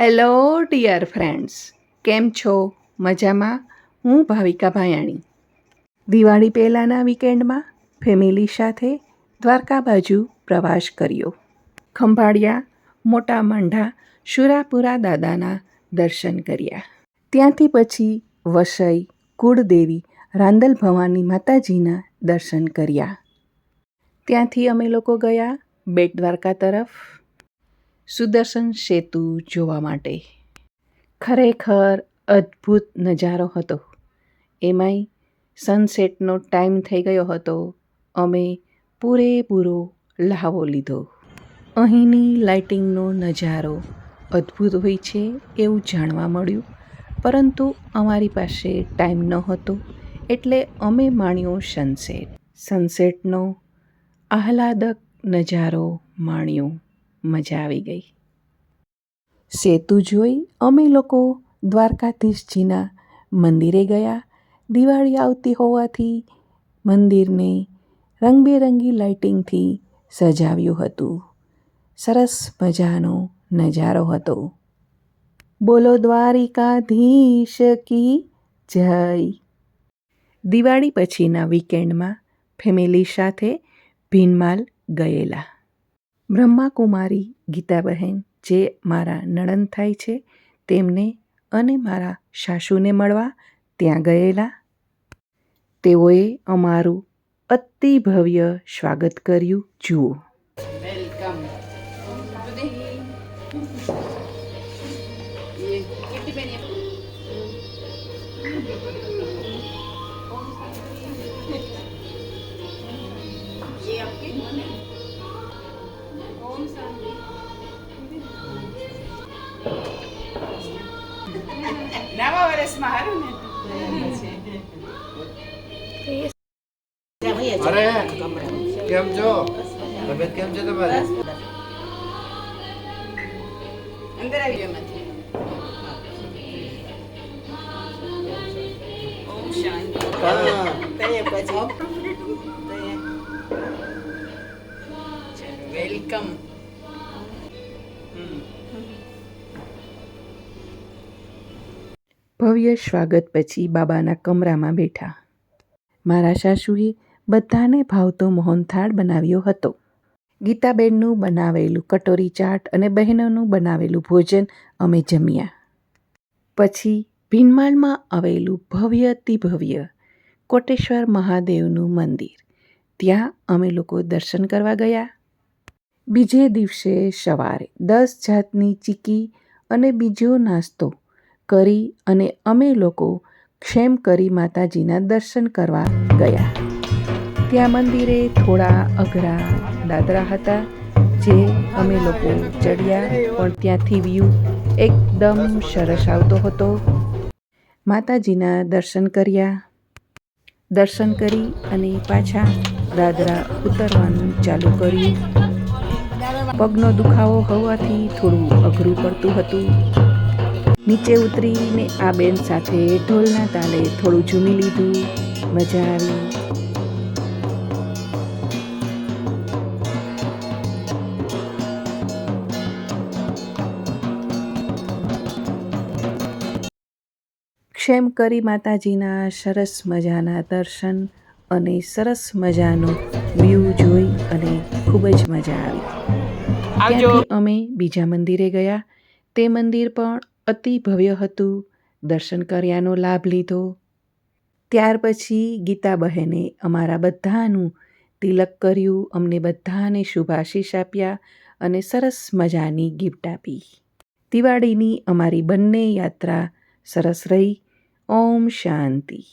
Hello dear friends કેમ છો? મજામાં? હું ભાવિકા ભાયાણી. દિવાળી પહેલાંના વીકેન્ડમાં ફેમિલી સાથે દ્વારકા બાજુ પ્રવાસ કર્યો. ખંભાળિયા, મોટા માંઢા, શુરાપુરા દાદાના દર્શન કર્યા. ત્યાંથી પછી વસઈ, કુળદેવી, રાંદલ ભવાની માતાજીના દર્શન કર્યા. ત્યાંથી અમે લોકો ગયા બેટ દ્વારકા તરફ. સુદર્શન સેતુ જોવા માટે. ખરેખર અદ્ભુત નજારો હતો. એમાંય સનસેટનો ટાઈમ થઈ ગયો હતો. અમે પૂરેપૂરો લહાવો લીધો. અહીંની લાઇટિંગનો નજારો અદ્ભુત હોય છે એવું જાણવા મળ્યું. પરંતુ અમારી પાસે ટાઈમ ન હતો એટલે અમે માણ્યો સનસેટ સનસેટનો આહલાદક નજારો માણ્યો. મજા આવી ગઈ. સેતુ જોઈ અમે લોકો દ્વારકાધીશજીના મંદિરે ગયા. દિવાળી આવતી હોવાથી મંદિરને રંગબેરંગી લાઇટિંગથી સજાવ્યું હતું. સરસ મજાનો નજારો હતો. બોલો દ્વારિકાધીશ કી જય. દિવાળી પછીના વીકેન્ડમાં ફેમિલી સાથે ભીનમાલ ગયેલા. બ્રહ્માકુમારી ગીતાબહેન જે મારા નણંદ થાય છે તેમને અને મારા સાસુને મળવા ત્યાં ગયેલા તેઓએ અમારું અતિ ભવ્ય સ્વાગત કર્યું જુઓ વેલકમ ये कितनी पेनी है ये आपकी ओम शांति નવા વર્ષમાં હારું ને અરે કેમ છો? તબિયત કેમ છે તમારી? અંદર આવી ગયો ઓમ શાંતિ ભવ્ય સ્વાગત પછી બાબાના કમરામાં બેઠા. મારા સાસુએ બધાને ભાવતો મોહનથાળ બનાવ્યો હતો. ગીતાબેનનું બનાવેલું કટોરી ચાટ અને બહેનોનું બનાવેલું ભોજન અમે જમ્યા. પછી ભીનમાલમાં આવેલું ભવ્યતિ ભવ્ય કોટેશ્વર મહાદેવનું મંદિર. ત્યાં અમે લોકો દર્શન કરવા ગયા. બીજે દિવસે સવારે દસ જાતની ચીકી અને બીજો નાસ્તો કરી અને અમે લોકો ક્ષેમ કરી માતાજીના દર્શન કરવા ગયા. ત્યાં મંદિરે થોડા અઘરા દાદરા હતા જે અમે લોકો ચડ્યા પણ ત્યાંથી વ્યૂ એકદમ સરસ આવતો હતો. માતાજીના દર્શન કર્યા. દર્શન કરી અને પાછા દાદરા ઉતરવાનું ચાલુ કર્યું. પગનો દુખાવો હોવાથી થોડું અઘરું પડતું હતું. નીચે ઉતરીને આ બેન સાથે ઢોલના તાલે થોડું ઝૂમી લીધું. મજા આવી. ક્ષેમ કરી માતાજીના સરસ મજાના દર્શન અને સરસ મજાનો વ્યૂ જોઈ અને ખૂબ જ મજા આવી. ત્યાંથી અમે બીજા મંદિરે ગયા. તે મંદિર પણ અતિ ભવ્ય હતું. દર્શન કર્યાનો લાભ લીધો. ત્યાર પછી ગીતાબહેને અમારા બધાનું તિલક કર્યું, અમને બધાને શુભાશીષ આપ્યા અને સરસ મજાની ગિફ્ટ આપી. દિવાળીની અમારી બંને યાત્રા સરસ રહી. ઓમ શાંતિ.